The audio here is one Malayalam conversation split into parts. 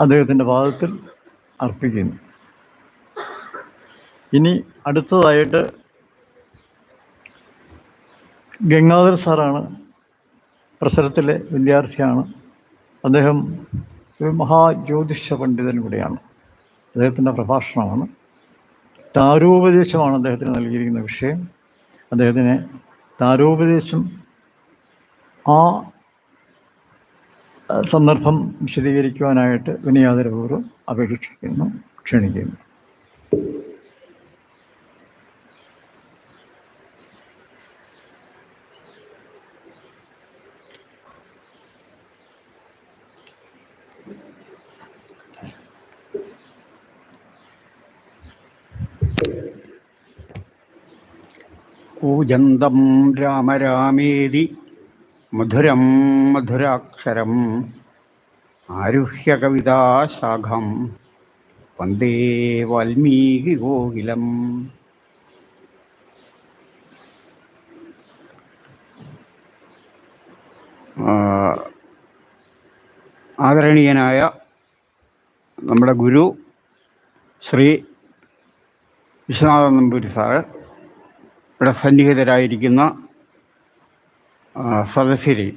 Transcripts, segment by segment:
അദ്ദേഹത്തിന്റെ പാദത്തിൽ അർപ്പിക്കുന്നു. ഇനി അടുത്തതായിട്ട് ഗംഗാധർ സാറാണ് പ്രസരത്തിലെ വിദ്യാർത്ഥിയാണ്. അദ്ദേഹം ഒരു മഹാജ്യോതിഷ പണ്ഡിതൻ കൂടിയാണ്. അദ്ദേഹത്തിന്റെ പ്രഭാഷണമാണ്. താരോപദേശമാണ് അദ്ദേഹത്തിന് നൽകിയിരിക്കുന്ന വിഷയം. അദ്ദേഹത്തിന് താരോപദേശം ആ സന്ദർഭം വിശദീകരിക്കുവാനായിട്ട് വിനയാദരപൂർവം അപേക്ഷിക്കുന്നു ക്ഷണിക്കുന്നു. കൂജന്തം രാമരാമേതി മധുരം മധുരാക്ഷരം ആരുഹ്യ കവിതാശാഖം വന്ദേ വാൽമീകി ഗോകിലം. ആദരണീയനായ നമ്മുടെ ഗുരു ശ്രീ വിശ്വനാഥൻ നമ്പൂരി സാറ് ഇവിടെ സന്നിഹിതരായിരിക്കുന്ന ആ, സദസ്യരെ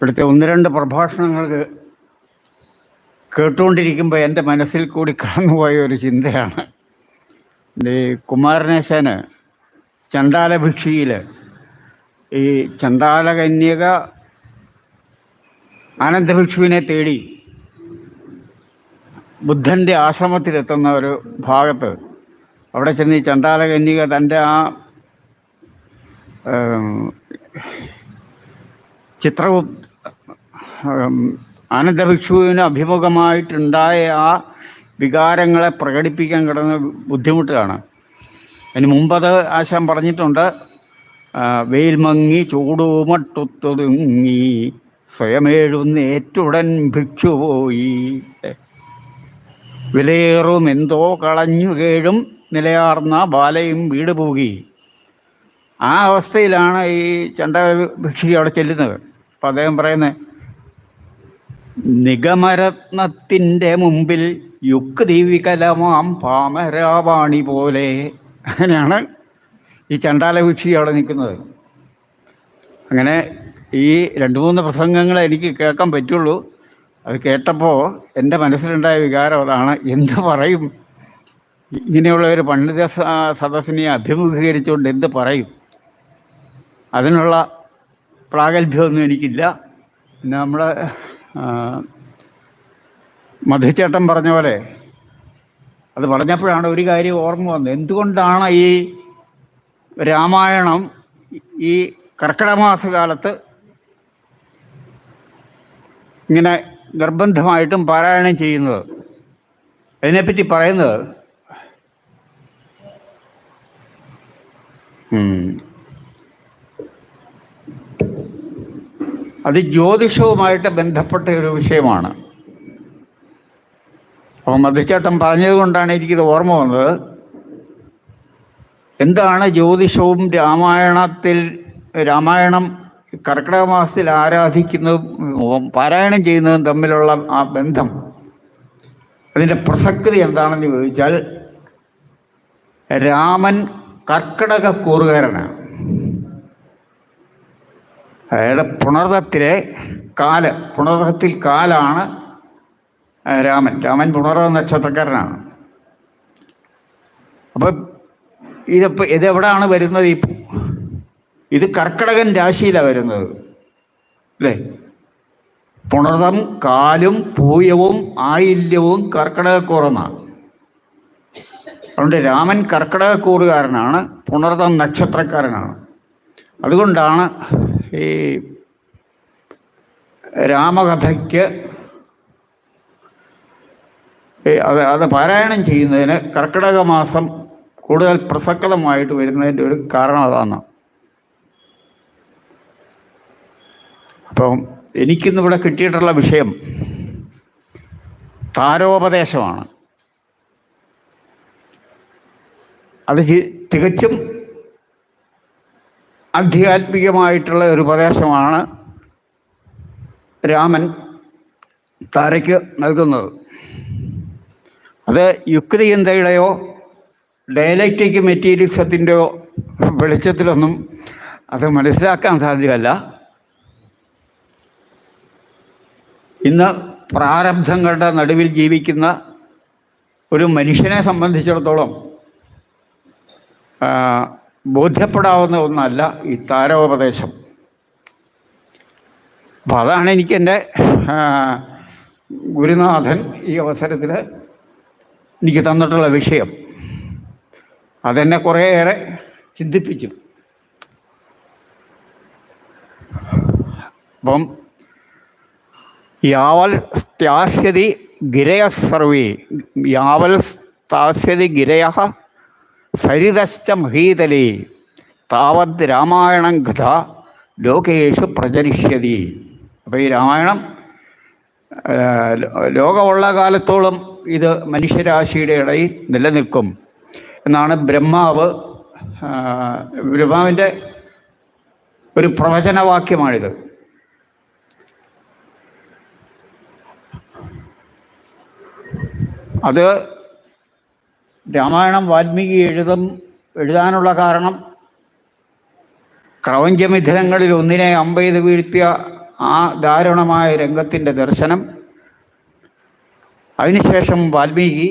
ഇവിടുത്തെ ഒന്ന് രണ്ട് പ്രഭാഷണങ്ങൾ കേട്ടുകൊണ്ടിരിക്കുമ്പോൾ എന്റെ മനസ്സിൽ കൂടി കടന്നുപോയ ഒരു ചിന്തയാണ്. ഈ കുമാരനേശന് ചണ്ടാല ഭിക്ഷിയിൽ ഈ ചണ്ടാല കന്യക ആനന്ദഭിക്ഷുവിനെ തേടി ബുദ്ധന്റെ ആശ്രമത്തിലെത്തുന്ന ഒരു ഭാഗത്ത് അവിടെ ചെന്ന് ഈ ചണ്ടാലകന്യക തന്റെ ആ ചിത്രവും ആനന്ദഭിക്ഷുവിന് അഭിമുഖമായിട്ടുണ്ടായ ആ വികാരങ്ങളെ പ്രകടിപ്പിക്കാൻ കിടന്ന ബുദ്ധിമുട്ടാണ്. അതിന് മുമ്പത് ആശാൻ പറഞ്ഞിട്ടുണ്ട് വെയിൽ മങ്ങി ചൂടുമട്ടുത്തൊതുങ്ങി സ്വയമേഴുന്നേറ്റുടൻ ഭിക്ഷു പോയി വിലയേറും എന്തോ കളഞ്ഞു കേഴും നിലയാർന്ന ബാലയും വീട് പോകി. ആ അവസ്ഥയിലാണ് ഈ ചണ്ട ഭിക്ഷി അവിടെ ചെല്ലുന്നത്. അപ്പം അദ്ദേഹം പറയുന്നത് നിഗമരത്നത്തിന്റെ മുമ്പിൽ യുക്തിവികലമാം പാമരാവാണി പോലെ. അങ്ങനെയാണ് ഈ ചണ്ടാല ഭിക്ഷി അവിടെ നിൽക്കുന്നത്. അങ്ങനെ ഈ രണ്ട് മൂന്ന് പ്രസംഗങ്ങൾ എനിക്ക് കേൾക്കാൻ പറ്റുള്ളൂ. അത് കേട്ടപ്പോൾ എന്റെ മനസ്സിലുണ്ടായ വികാരം അതാണ്. എന്ത് പറയും? ഇങ്ങനെയുള്ള ഒരു പണ്ഡിത സദസ്സിനെ അഭിമുഖീകരിച്ചുകൊണ്ട് എന്ത് പറയും? അതിനുള്ള പ്രാഗൽഭ്യമൊന്നും എനിക്കില്ല. പിന്നെ നമ്മുടെ മധുചേട്ടൻ പറഞ്ഞ പോലെ അത് പറഞ്ഞപ്പോഴാണ് ഒരു കാര്യം ഓർമ്മ വന്നത്. എന്തുകൊണ്ടാണ് ഈ രാമായണം ഈ കർക്കിടമാസകാലത്ത് ഇങ്ങനെ നിർബന്ധമായിട്ടും പാരായണം ചെയ്യുന്നത്? അതിനെപ്പറ്റി പറയുന്നത് അത് ജ്യോതിഷവുമായിട്ട് ബന്ധപ്പെട്ട ഒരു വിഷയമാണ്. അപ്പം മധുചേട്ടൻ പറഞ്ഞത് കൊണ്ടാണ് എനിക്കിത് ഓർമ്മ വന്നത്. എന്താണ് ജ്യോതിഷവും രാമായണത്തിൽ രാമായണം കർക്കിടക മാസത്തിൽ ആരാധിക്കുന്നതും പാരായണം ചെയ്യുന്നതും തമ്മിലുള്ള ആ ബന്ധം അതിന്റെ പ്രസക്തി എന്താണെന്ന് ചോദിച്ചാൽ രാമൻ കർക്കിടക കൂറുകാരനാണ് അയാളുടെ പുണർതത്തിലെ കാൽ പുണർതത്തിൽ കാലാണ് രാമൻ. രാമൻ പുണർത നക്ഷത്രക്കാരനാണ്. അപ്പം ഇതിപ്പോൾ ഇതെവിടാണ് വരുന്നത് ഈ ഇത് കർക്കിടകൻ രാശിയിലാണ് വരുന്നത്. അല്ലേ? പുണർതം കാലും പൂയവും ആയില്യവും കർക്കിടകക്കൂറെന്നാണ്. അതുകൊണ്ട് രാമൻ കർക്കിടകക്കൂറുകാരനാണ് പുണർതം നക്ഷത്രക്കാരനാണ്. അതുകൊണ്ടാണ് ഈ രാമകഥയ്ക്ക് അത് അത് പാരായണം ചെയ്യുന്നതിന് കർക്കിടക മാസം കൂടുതൽ പ്രസക്തമായിട്ട് വരുന്നതിന്റെ ഒരു കാരണം അതാണ്. അപ്പം എനിക്കിന്നിവിടെ കിട്ടിയിട്ടുള്ള വിഷയം താരോപദേശമാണ്. അത് തികച്ചും ആധ്യാത്മികമായിട്ടുള്ള ഒരു ഉപദേശമാണ് രാമൻ താരയ്ക്ക് നൽകുന്നത്. അത് യുക്തിചിന്തയുടെയോ ഡയലക്റ്റിക് മെറ്റീരിയലിസത്തിന്റെയോ വെളിച്ചത്തിലൊന്നും അത് മനസ്സിലാക്കാൻ സാധ്യമല്ല. ഇന്ന് പ്രാരബ്ധങ്ങളുടെ നടുവിൽ ജീവിക്കുന്ന ഒരു മനുഷ്യനെ സംബന്ധിച്ചിടത്തോളം ബോധ്യപ്പെടാവുന്ന ഒന്നല്ല ഈ താരോപദേശം. അപ്പം അതാണ് എനിക്ക് എന്റെ ഗുരുനാഥൻ ഈ അവസരത്തിൽ എനിക്ക് തന്നിട്ടുള്ള വിഷയം. അതെന്നെ കുറേയേറെ ചിന്തിപ്പിച്ചു അപ്പം യാവൽ സ്ഥാസ്യതി ഗിരയ സർവേ യാവൽ സ്ഥാസ്യതി ഗിരയ സരിതശ്ച മഹീതലേ താവത് രാമായണം കഥ ലോകേഷു പ്രചരിഷ്യതി. അപ്പോൾ ഈ രാമായണം ലോകമുള്ള കാലത്തോളം ഇത് മനുഷ്യരാശിയുടെ ഇടയിൽ നിലനിൽക്കും എന്നാണ് ബ്രഹ്മാവ് ബ്രഹ്മാവിന്റെ ഒരു പ്രവചനവാക്യമാണിത്. അത് രാമായണം വാൽമീകി എഴുതും എഴുതാനുള്ള കാരണം ക്രൗഞ്ചമിഥുനങ്ങളിൽ ഒന്നിനെ അമ്പെയ്ത് വീഴ്ത്തിയ ആ ദാരുണമായ രംഗത്തിന്റെ ദർശനം. അതിനുശേഷം വാൽമീകി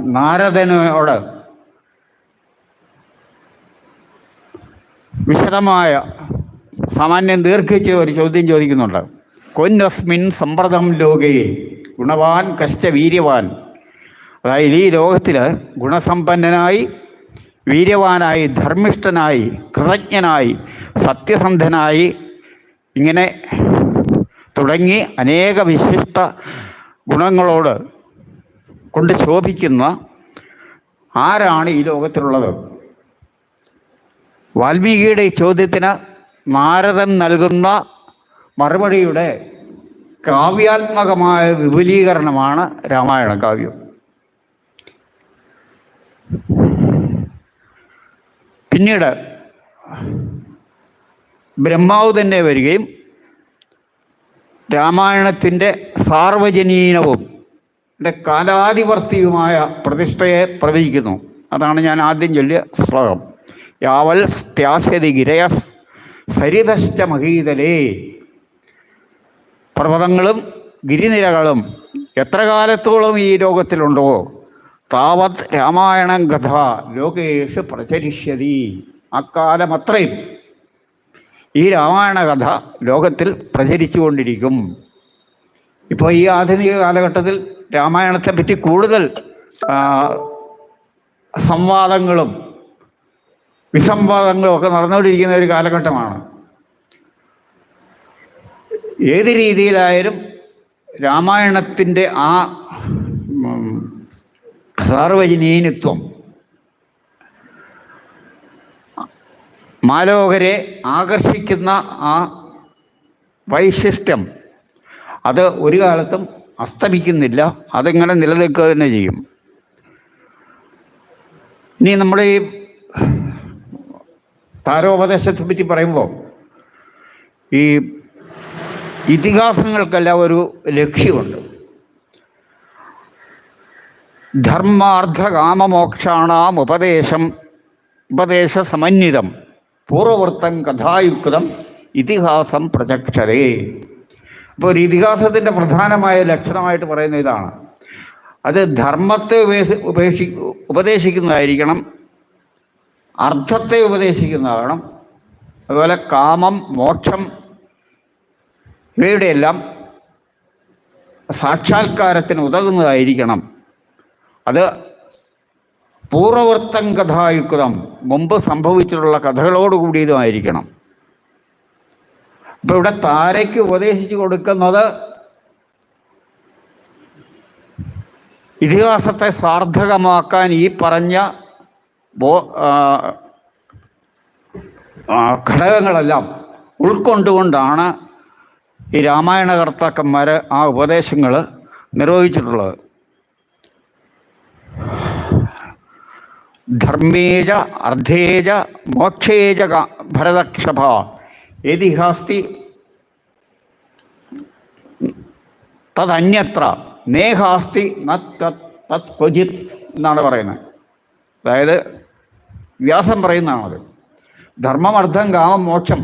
നാരദനോട് വിശദമായ സാമാന്യം ദീർഘിച്ച് ഒരു ചോദ്യം ചോദിക്കുന്നുണ്ട്. കൊന്നസ്മിൻ സമ്പ്രദം ലോകയെ ഗുണവാൻ കശ്ച വീര്യവാൻ അതായത് ഈ ലോകത്തിൽ ഗുണസമ്പന്നനായി വീര്യവാനായി ധർമ്മിഷ്ഠനായി കൃതജ്ഞനായി സത്യസന്ധനായി ഇങ്ങനെ തുടങ്ങി അനേക വിശിഷ്ട ഗുണങ്ങളോട് കൊണ്ട് ശോഭിക്കുന്ന ആരാണ് ഈ ലോകത്തിലുള്ളത്? വാൽമീകിയുടെ ഈ ചോദ്യത്തിന് നാരദൻ നൽകുന്ന മറുപടിയുടെ കാവ്യാത്മകമായ വിപുലീകരണമാണ് രാമായണ കാവ്യം പിന്നീട് ബ്രഹ്മാവ് തന്നെ വരികയും രാമായണത്തിന്റെ സാർവജനീനവും കാലാധിവർത്തിയുമായ പ്രതിഷ്ഠയെ പ്രവചിക്കുന്നു. അതാണ് ഞാൻ ആദ്യം ചൊല്ലിയ ശ്ലോകം. യാവൽ ത്യാസ്യതി ഗിരയസ് സരിതശ്ച മഹീതലേ. പർവതങ്ങളും ഗിരിനിരകളും എത്ര കാലത്തോളം ഈ ലോകത്തിലുണ്ടോ? താവത് രാമായണം കഥ ലോകേഷ് പ്രചരിഷ്യതി. അക്കാലം അത്രയും ഈ രാമായണ കഥ ലോകത്തിൽ പ്രചരിച്ചുകൊണ്ടിരിക്കും ഇപ്പോൾ ഈ ആധുനിക കാലഘട്ടത്തിൽ രാമായണത്തെ പറ്റി കൂടുതൽ സംവാദങ്ങളും വിസംവാദങ്ങളും ഒക്കെ നടന്നുകൊണ്ടിരിക്കുന്ന ഒരു കാലഘട്ടമാണ്. ഏത് രീതിയിലായാലും രാമായണത്തിന്റെ ആ സാർവജനീനത്വം. മാലോകരെ ആകർഷിക്കുന്ന ആ വൈശിഷ്ട്യം അത് ഒരു കാലത്തും അസ്തമിക്കുന്നില്ല അതിങ്ങനെ നിലനിൽക്കുക തന്നെ ചെയ്യും. ഇനി നമ്മൾ ഈ താരോപദേശത്തെ പറ്റി പറയുമ്പോൾ ഈ ഇതിഹാസങ്ങൾക്കെല്ലാം ഒരു ലക്ഷ്യമുണ്ട്. ധർമാർത്ഥകാമമോക്ഷാണാം ഉപദേശം ഉപദേശ സമന്വിതം പൂർവവൃത്തം കഥായുക്തം ഇതിഹാസം പ്രചക്ഷതേ. അപ്പോൾ ഒരു ഇതിഹാസത്തിന്റെ പ്രധാനമായ ലക്ഷണമായിട്ട് പറയുന്ന ഇതാണ്. അത് ധർമ്മത്തെ ഉപേക്ഷ ഉപേക്ഷി ഉപദേശിക്കുന്നതായിരിക്കണം അർത്ഥത്തെ ഉപദേശിക്കുന്നതാകണം അതുപോലെ കാമം മോക്ഷം ഇവയുടെയെല്ലാം സാക്ഷാത്കാരത്തിന് ഉതകുന്നതായിരിക്കണം. അത് പൂർവവൃത്തം കഥായുക്തം മുമ്പ് സംഭവിച്ചിട്ടുള്ള കഥകളോട് ഇപ്പം ഇവിടെ താരയ്ക്ക് ഉപദേശിച്ചു കൊടുക്കുന്നത് ഇതിഹാസത്തെ സാർത്ഥകമാക്കാൻ ഈ പറഞ്ഞ ബോ ഘടകങ്ങളെല്ലാം ഉൾക്കൊണ്ടുകൊണ്ടാണ് ഈ രാമായണ കർത്താക്കന്മാർ ആ ഉപദേശങ്ങൾ നിർവഹിച്ചിട്ടുള്ളത്. ധർമ്മേജ അർദ്ധേജ മോക്ഷേജ ഭരതക്ഷഭ ഏതിഹാസ്തി തതന്യത്ര. നേഹാസ്തി തത് ക്വചിത് എന്നാണ് പറയുന്നത്. അതായത് വ്യാസം പറയുന്നതാണത്. ധർമ്മം അർത്ഥം കാമം മോക്ഷം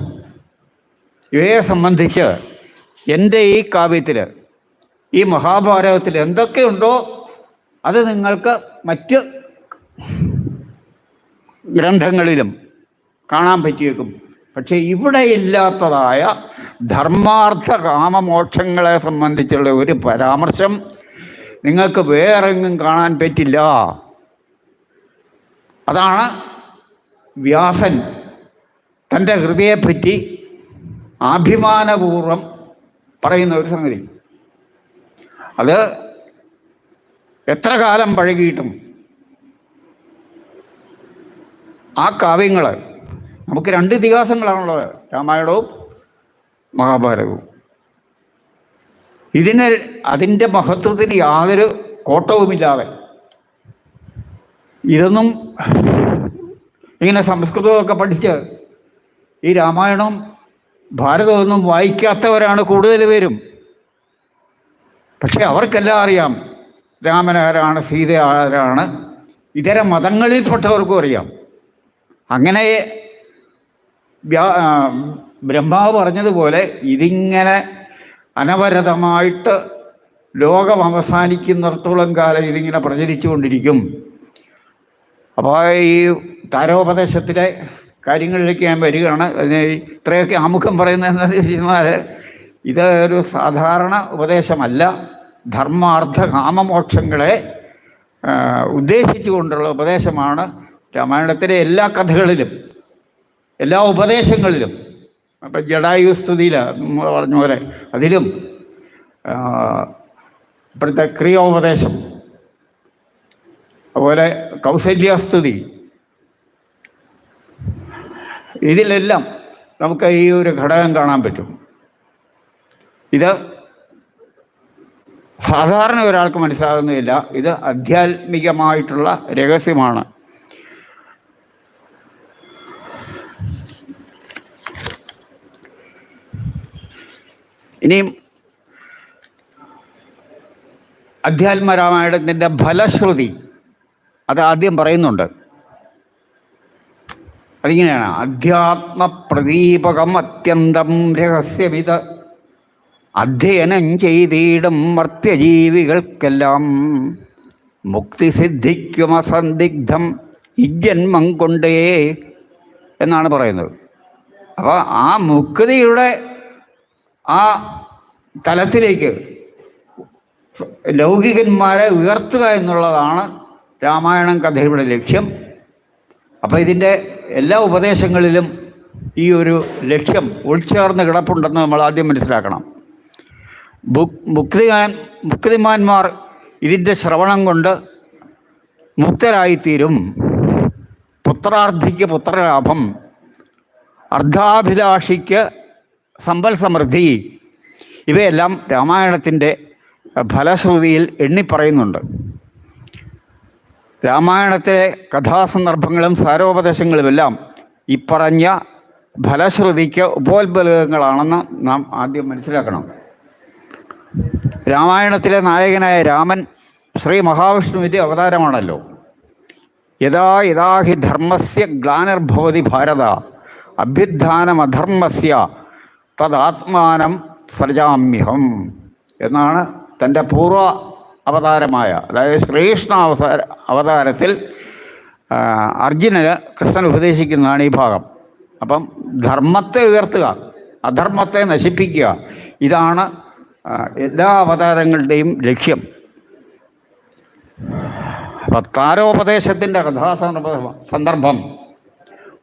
ഇവയെ സംബന്ധിച്ച് എന്റെ ഈ കാവ്യത്തിൽ ഈ മഹാഭാരതത്തിൽ എന്തൊക്കെയുണ്ടോ അത് നിങ്ങൾക്ക് മറ്റ് ഗ്രന്ഥങ്ങളിലും കാണാൻ പറ്റിയേക്കും. പക്ഷേ ഇവിടെ ഇല്ലാത്തതായ ധർമാർത്ഥ കാമമോക്ഷങ്ങളെ സംബന്ധിച്ചുള്ള ഒരു പരാമർശം നിങ്ങൾക്ക് വേറെങ്ങും കാണാൻ പറ്റില്ല. അതാണ് വ്യാസൻ തന്റെ ഹൃദയെപ്പറ്റി അഭിമാനപൂർവം പറയുന്ന ഒരു സംഗതി. അത് എത്ര കാലം പഴകിയിട്ടും. ആ കാവ്യങ്ങൾ നമുക്ക് രണ്ട് ഇതിഹാസങ്ങളാണുള്ളത്. രാമായണവും മഹാഭാരതവും. ഇതിന് അതിന്റെ മഹത്വത്തിന് യാതൊരു കോട്ടവുമില്ലാതെ ഇതൊന്നും ഇങ്ങനെ സംസ്കൃതമൊക്കെ പഠിച്ച് ഈ രാമായണവും ഭാരതമൊന്നും വായിക്കാത്തവരാണ് കൂടുതൽ പേരും. പക്ഷെ അവർക്കെല്ലാം അറിയാം. രാമൻ ആരാണ് സീത ആരാണ് ഇതര മതങ്ങളിൽപ്പെട്ടവർക്കും അറിയാം. അങ്ങനെ ബ്രഹ്മാവ് പറഞ്ഞതുപോലെ ഇതിങ്ങനെ അനവരതമായിട്ട് ലോകം അവസാനിക്കുന്നിടത്തോളം കാലം ഇതിങ്ങനെ പ്രചരിച്ചുകൊണ്ടിരിക്കും. അപ്പോൾ ഈ താരോപദേശത്തിലെ കാര്യങ്ങളിലേക്ക് ഞാൻ വരികയാണ്. അതിന് ഇത്രയൊക്കെ ആമുഖം പറയുന്നതെന്ന് വെച്ചാൽ ഇത് ഒരു സാധാരണ ഉപദേശമല്ല. ധർമാർത്ഥ കാമമോക്ഷങ്ങളെ ഉദ്ദേശിച്ചുകൊണ്ടുള്ള ഉപദേശമാണ് രാമായണത്തിലെ എല്ലാ കഥകളിലും എല്ലാ ഉപദേശങ്ങളിലും. അപ്പം ജഡായു നമ്മൾ പറഞ്ഞ പോലെ അതിലും ഇപ്പോഴത്തെ ക്രിയോപദേശം അതുപോലെ കൗസല്യസ്തുതി. ഇതിലെല്ലാം നമുക്ക് ഈ ഒരു ഘടകം കാണാൻ പറ്റും. ഇത് സാധാരണ ഒരാൾക്ക് മനസ്സിലാകുന്നില്ല ഇത് ആധ്യാത്മികമായിട്ടുള്ള രഹസ്യമാണ്. ഇനിയും അധ്യാത്മ രാമായണത്തിന്റെ ഫലശ്രുതി അത് ആദ്യം പറയുന്നുണ്ട്. അതിങ്ങനെയാണ്. അധ്യാത്മ പ്രദീപകം അത്യന്തം രഹസ്യമിത് അധ്യയനം ചെയ്തിടും മർത്യജീവികൾക്കെല്ലാം. മുക്തി സിദ്ധിക്കും അസന്ദിഗ്ധം ഇജന്മം കൊണ്ടേ എന്നാണ് പറയുന്നത്. അപ്പോൾ ആ മുക്തിയുടെ ആ തലത്തിലേക്ക് ലൗകികന്മാരെ ഉയർത്തുക എന്നുള്ളതാണ് രാമായണം കഥയുടെ ലക്ഷ്യം. അപ്പോൾ ഇതിന്റെ എല്ലാ ഉപദേശങ്ങളിലും ഈ ഒരു ലക്ഷ്യം ഉൾച്ചേർന്ന് കിടപ്പുണ്ടെന്ന് നമ്മൾ ആദ്യം മനസ്സിലാക്കണം. മുക്തിമാൻ മുക്തിമാന്മാർ ഇതിന്റെ ശ്രവണം കൊണ്ട് മുക്തരായിത്തീരും. പുത്രാർത്ഥിക്ക് പുത്രലാഭം. അർദ്ധാഭിലാഷിക്ക് സമ്പൽ സമൃദ്ധി. ഇവയെല്ലാം രാമായണത്തിന്റെ ഫലശ്രുതിയിൽ എണ്ണിപ്പറയുന്നുണ്ട് രാമായണത്തിലെ കഥാസന്ദർഭങ്ങളും സാരോപദേശങ്ങളുമെല്ലാം ഇപ്പറഞ്ഞ ഫലശ്രുതിക്ക് ഉപോത്ബലകങ്ങളാണെന്ന് നാം ആദ്യം മനസ്സിലാക്കണം. രാമായണത്തിലെ നായകനായ രാമൻ ശ്രീ മഹാവിഷ്ണുവിന്റെ അവതാരമാണല്ലോ. യഥാ യഥാ ഹി ധർമ്മസ്യ ഗ്ലാനിർഭവതി ഭാരത അഭ്യുത്ഥാനമധർമ്മസ്യ തദാത്മാനം സൃജാമ്യഹം എന്നാണ് തന്റെ പൂർവ അവതാരമായ അതായത് ശ്രീകൃഷ്ണ അവസാര അവതാരത്തിൽ അർജുനന് കൃഷ്ണൻ ഉപദേശിക്കുന്നതാണ് ഈ ഭാഗം. അപ്പം ധർമ്മത്തെ ഉയർത്തുക അധർമ്മത്തെ നശിപ്പിക്കുക ഇതാണ് എല്ലാ അവതാരങ്ങളുടെയും ലക്ഷ്യം. താരോപദേശത്തിന്റെ കഥാസന്ദർഭ സന്ദർഭം.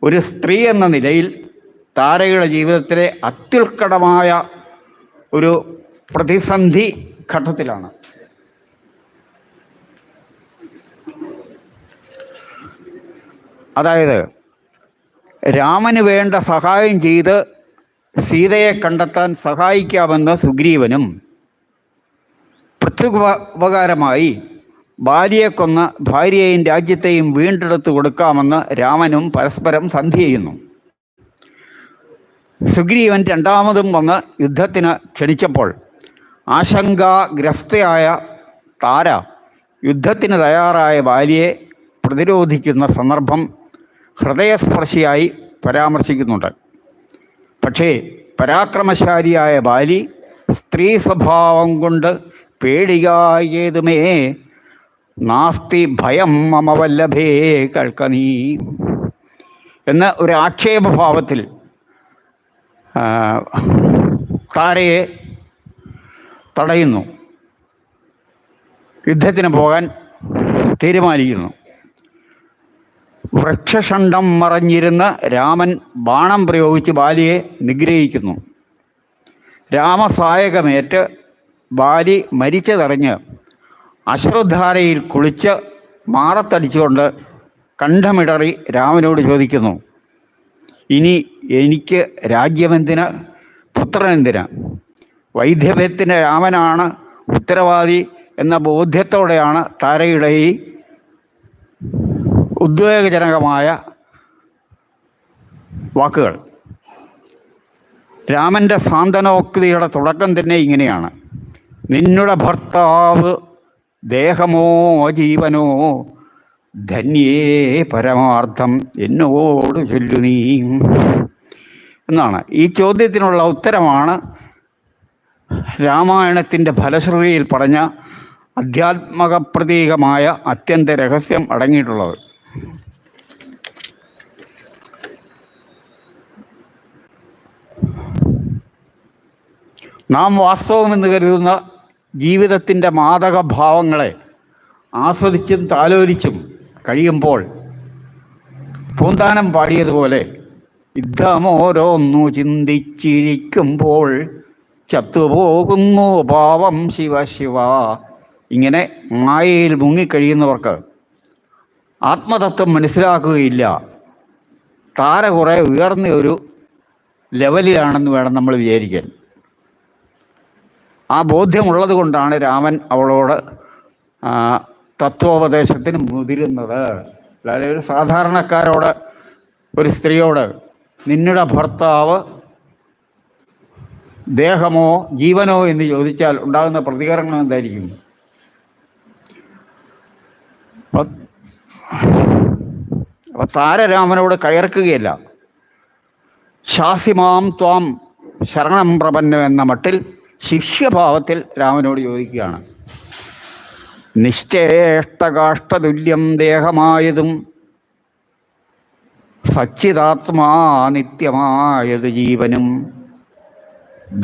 ഒരു സ്ത്രീ എന്ന നിലയിൽ താരയുടെ ജീവിതത്തിലെ അത്യുൽക്കടമായ ഒരു പ്രതിസന്ധി ഘട്ടത്തിലാണ്. അതായത് രാമന് വേണ്ട സഹായം ചെയ്ത് സീതയെ കണ്ടെത്താൻ സഹായിക്കാമെന്ന സുഗ്രീവനും പ്രത്യുപകാരമായി ഭാര്യയെ കൊന്ന ഭാര്യയെയും രാജ്യത്തെയും വീണ്ടെടുത്ത് കൊടുക്കാമെന്ന് രാമനും പരസ്പരം സന്ധി ചെയ്യുന്നു. സുഗ്രീവൻ രണ്ടാമതും വന്ന് യുദ്ധത്തിന് ക്ഷണിച്ചപ്പോൾ ആശങ്കാഗ്രസ്തയായ താര യുദ്ധത്തിന് തയ്യാറായ ഭാര്യയെ പ്രതിരോധിക്കുന്ന സന്ദർഭം ഹൃദയസ്പർശിയായി പരാമർശിക്കുന്നുണ്ട്. പക്ഷേ പരാക്രമശാലിയായ ബാലി സ്ത്രീ സ്വഭാവം കൊണ്ട് പേടികായതുമേ നാസ്തി ഭയം മമ വല്ലഭേ എന്ന ഒരു ആക്ഷേപഭാവത്തിൽ താരയെ തടയുന്നു. യുദ്ധത്തിന് പോകാൻ തീരുമാനിക്കുന്നു. വൃക്ഷഷണ്ഡം മറഞ്ഞിരുന്ന രാമൻ ബാണം പ്രയോഗിച്ച് ബാലിയെ നിഗ്രഹിക്കുന്നു. രാമസായകമേറ്റ് ബാലി മരിച്ചതറിഞ്ഞ് അശ്രുധാരയിൽ കുളിച്ച് മാറത്തടിച്ചുകൊണ്ട് കണ്ഠമിടറി രാമനോട് ചോദിക്കുന്നു ഇനി എനിക്ക് രാജ്യമെന്തിന്? പുത്രനെന്തിന്? വൈദ്യഭ്യത്തിന് രാമനാണ് ഉത്തരവാദി എന്ന ബോധ്യത്തോടെയാണ് താരയിടയി ഉദ്വേഗജനകമായ വാക്കുകൾ. രാമന്റെ സാന്ത്വനോക്തിയുടെ തുടക്കം തന്നെ ഇങ്ങനെയാണ്. നിന്നുടെ ഭർത്താവ് ദേഹമോ ജീവനോ ധന്യേ പരമാർത്ഥം എന്നോട് ചൊല്ലു നീ. എന്നാണ്. ഈ ചോദ്യത്തിനുള്ള ഉത്തരമാണ് രാമായണത്തിന്റെ ഫലശ്രുതിയിൽ പറഞ്ഞ അധ്യാത്മക പ്രതീകമായ അത്യന്ത രഹസ്യം അടങ്ങിയിട്ടുള്ളത്. നാം വാസ്തവമെന്ന് കരുതുന്ന ജീവിതത്തിന്റെ മാതകഭാവങ്ങളെ ആസ്വദിച്ചും താലോലിച്ചും കഴിയുമ്പോൾ പൂന്താനം പാടിയതുപോലെ യുദ്ധമോരോന്നു ചിന്തിച്ചിരിക്കുമ്പോൾ ചത്തുപോകുന്നു പാവം ശിവ ശിവ ഇങ്ങനെ മായയിൽ മുങ്ങിക്കഴിയുന്നവർക്ക് ആത്മതത്വം മനസ്സിലാക്കുകയില്ല. താര കുറേ ഉയർന്ന ഒരു ലെവലിലാണെന്ന് വേണം നമ്മൾ വിചാരിക്കാൻ. ആ ബോധ്യമുള്ളത് കൊണ്ടാണ് രാമൻ അവളോട് തത്വോപദേശത്തിന് മുതിരുന്നത്. അല്ലാതെ ഒരു സാധാരണക്കാരോട് ഒരു സ്ത്രീയോട് നിന്നുടെ ഭർത്താവ് ദേഹമോ ജീവനോ എന്ന് ചോദിച്ചാൽ ഉണ്ടാകുന്ന പ്രതികരണം എന്തായിരിക്കും? അപ്പൊ താരരാമനോട് കയർക്കുകയല്ല. ശാസിമാം ത്വാം ശരണം പ്രപന്നം എന്ന മട്ടിൽ ശിഷ്യഭാവത്തിൽ രാമനോട് ചോദിക്കുകയാണ്. നിശ്ചേഷ്ടകാഷ്ടതുല്യം ദേഹമായതും സച്ചിതാത്മാ നിത്യമായത് ജീവനും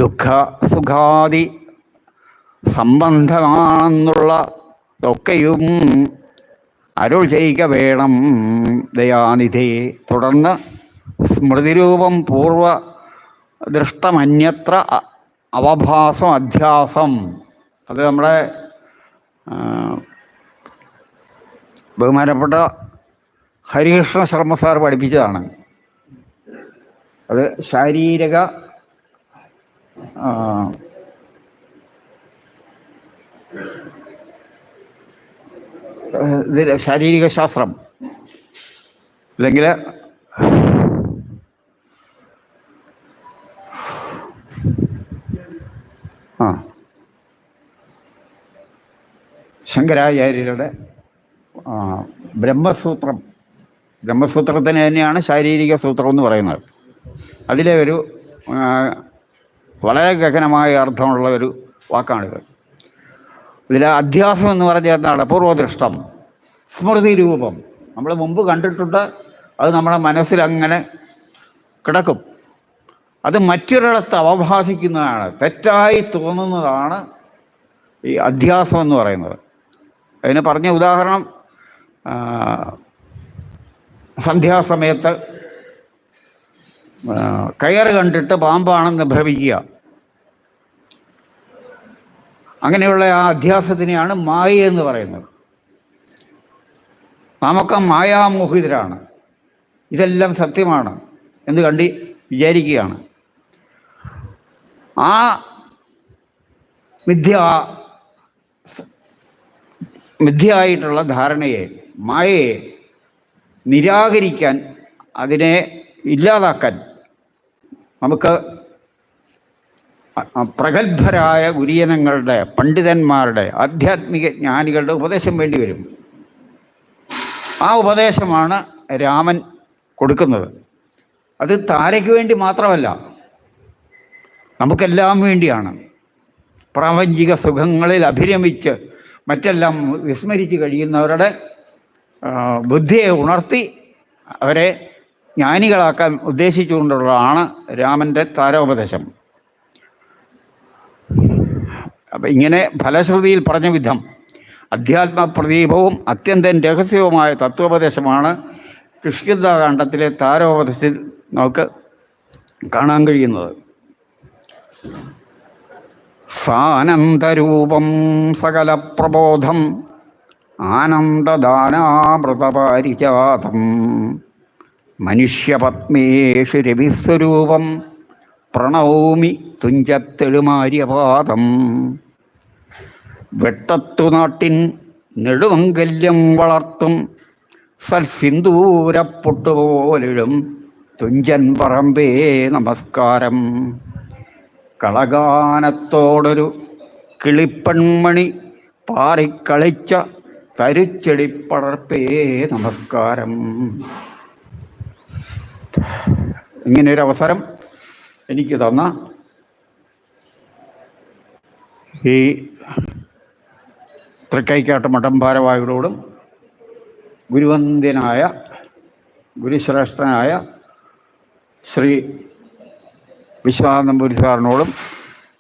ദുഃഖ സുഖാദി സംബന്ധമാണെന്നുള്ള ഒക്കെയും അരുൾ ചെയ്യുക വേണം ദയാനിധി. തുടർന്ന് സ്മൃതിരൂപം പൂർവ ദൃഷ്ടമന്യത്ര അവഭാസം അധ്യാസം. അത് നമ്മുടെ ബഹുമാനപ്പെട്ട ഹരികൃഷ്ണ ശർമ്മ സാർ പഠിപ്പിച്ചതാണ്. അത് ശാരീരിക ശാരീരിക ശാസ്ത്രം. അല്ലെങ്കിൽ ആ. ശങ്കരാചാര്യരുടെ ബ്രഹ്മസൂത്രം. ബ്രഹ്മസൂത്രത്തിന് തന്നെയാണ് ശാരീരിക സൂത്രം എന്ന് പറയുന്നത്. അതിലെ ഒരു വളരെ ഗഹനമായ അർത്ഥമുള്ള ഒരു വാക്കാണിത്. ഇതിൽ അധ്യാസം എന്ന് പറഞ്ഞ എന്താണ്? പൂർവദൃഷ്ടം സ്മൃതി രൂപം. നമ്മൾ മുമ്പ് കണ്ടിട്ടുണ്ട് അത് നമ്മുടെ മനസ്സിൽ അങ്ങനെ കിടക്കും. അത് മറ്റൊരിടത്ത് അവഭാസിക്കുന്നതാണ് തെറ്റായി തോന്നുന്നതാണ് ഈ അധ്യാസം എന്ന് പറയുന്നത്. അതിന് പറഞ്ഞ ഉദാഹരണം സന്ധ്യാസമയത്ത് കയറ് കണ്ടിട്ട് പാമ്പാണെന്ന് ഭ്രമിക്കുക. അങ്ങനെയുള്ള ആ അധ്യാസത്തിനെയാണ് മായ എന്ന് പറയുന്നത്. നാമൊക്കെ മായാമോഹിതരാണ്. ഇതെല്ലാം സത്യമാണ് എന്ന് കണ്ടി വിചാരിക്കുകയാണ്. ആ മിഥ്യ മിഥ്യയായിട്ടുള്ള ധാരണയെ മായയെ നിരാകരിക്കാൻ അതിനെ ഇല്ലാതാക്കാൻ നമുക്ക് പ്രഗത്ഭരായ ഗുരുജനങ്ങളുടെ പണ്ഡിതന്മാരുടെ ആധ്യാത്മിക ജ്ഞാനികളുടെ ഉപദേശം വേണ്ടി വരും. ആ ഉപദേശമാണ് രാമൻ കൊടുക്കുന്നത്. അത് താരയ്ക്ക് വേണ്ടി മാത്രമല്ല നമുക്കെല്ലാം വേണ്ടിയാണ്. പ്രാപഞ്ചിക സുഖങ്ങളിൽ അഭിരമിച്ച് മറ്റെല്ലാം വിസ്മരിച്ച് കഴിയുന്നവരുടെ ബുദ്ധിയെ ഉണർത്തി അവരെ ജ്ഞാനികളാക്കാൻ ഉദ്ദേശിച്ചുകൊണ്ടുള്ളതാണ് രാമന്റെ താരോപദേശം. അപ്പം ഇങ്ങനെ ഫലശ്രുതിയിൽ പറഞ്ഞ വിധം അധ്യാത്മ പ്രദീപവും അത്യന്തം രഹസ്യവുമായ തത്വോപദേശമാണ് കിഷ്കിന്താകാന്ഡത്തിലെ താരോപദേശത്തിൽ നമുക്ക് കാണാൻ കഴിയുന്നത്. സാനന്ദരൂപം സകല പ്രബോധം ആനന്ദദാനാമൃതപാരിജാതം മനുഷ്യപത്മേഷു രവിസ്വരൂപം പ്രണൗമി തുഞ്ചത്തെഴുമാര്യപാദം വെട്ടത്തുനാട്ടിൻ നെടുമംഗല്യം വളർത്തും സൽസിന്ദൂരപ്പൊട്ടുപോലിടും തുഞ്ചൻ പറമ്പേ നമസ്കാരം. കളഗാനത്തോടൊരു കിളിപ്പൺമണി പാറിക്കളിച്ച തരുച്ചെടിപ്പടർപ്പേ നമസ്കാരം. ഇങ്ങനെയൊരു അവസരം എനിക്ക് തന്ന ഈ തൃക്കൈക്കാട്ട് മഠം ഭാരവാഹികളോടും ഗുരുവന്ദ്യനായ ഗുരുശ്രേഷ്ഠനായ ശ്രീ വിശ്വാനന്ദപുരി സാറിനോടും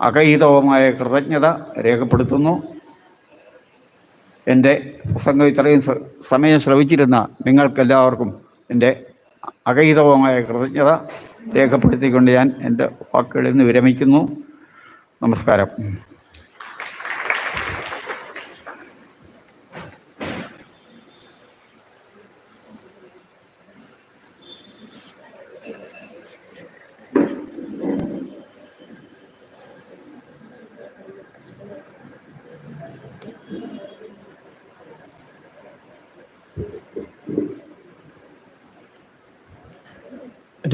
അകൈതവുമായ കൃതജ്ഞത രേഖപ്പെടുത്തുന്നു. എന്റെ പ്രസംഗം ഇത്രയും സമയം ശ്രവിച്ചിരുന്ന നിങ്ങൾക്കെല്ലാവർക്കും എന്റെ അകൈതവുമായ കൃതജ്ഞത രേഖപ്പെടുത്തിക്കൊണ്ട് ഞാൻ എന്റെ വാക്കുകളിൽ നിന്ന് വിരമിക്കുന്നു. നമസ്കാരം.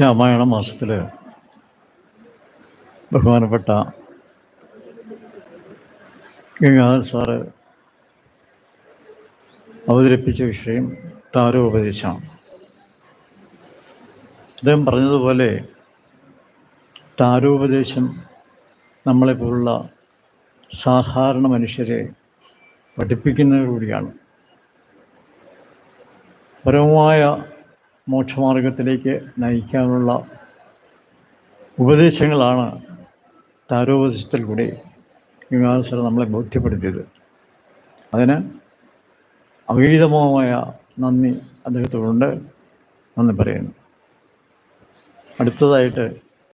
രാമായണ മാസത്തിൽ ബഹുമാനപ്പെട്ട ഗംഗാധർ സാറ് അവതരിപ്പിച്ച വിഷയം താരോപദേശമാണ് അദ്ദേഹം പറഞ്ഞതുപോലെ താരോപദേശം നമ്മളെപ്പോലുള്ള സാധാരണ മനുഷ്യരെ പഠിപ്പിക്കുന്നത് കൂടിയാണ് പരമമായ മോക്ഷമാർഗത്തിലേക്ക് നയിക്കാനുള്ള ഉപദേശങ്ങളാണ് താരോപദേശത്തിൽ കൂടി ഗംഗാധര നമ്മളെ ബോധ്യപ്പെടുത്തിയത്. അതിന് അവിഹിതമായ നന്ദി അദ്ദേഹത്തോടുണ്ട്. നന്ദി പറയുന്നു. അടുത്തതായിട്ട്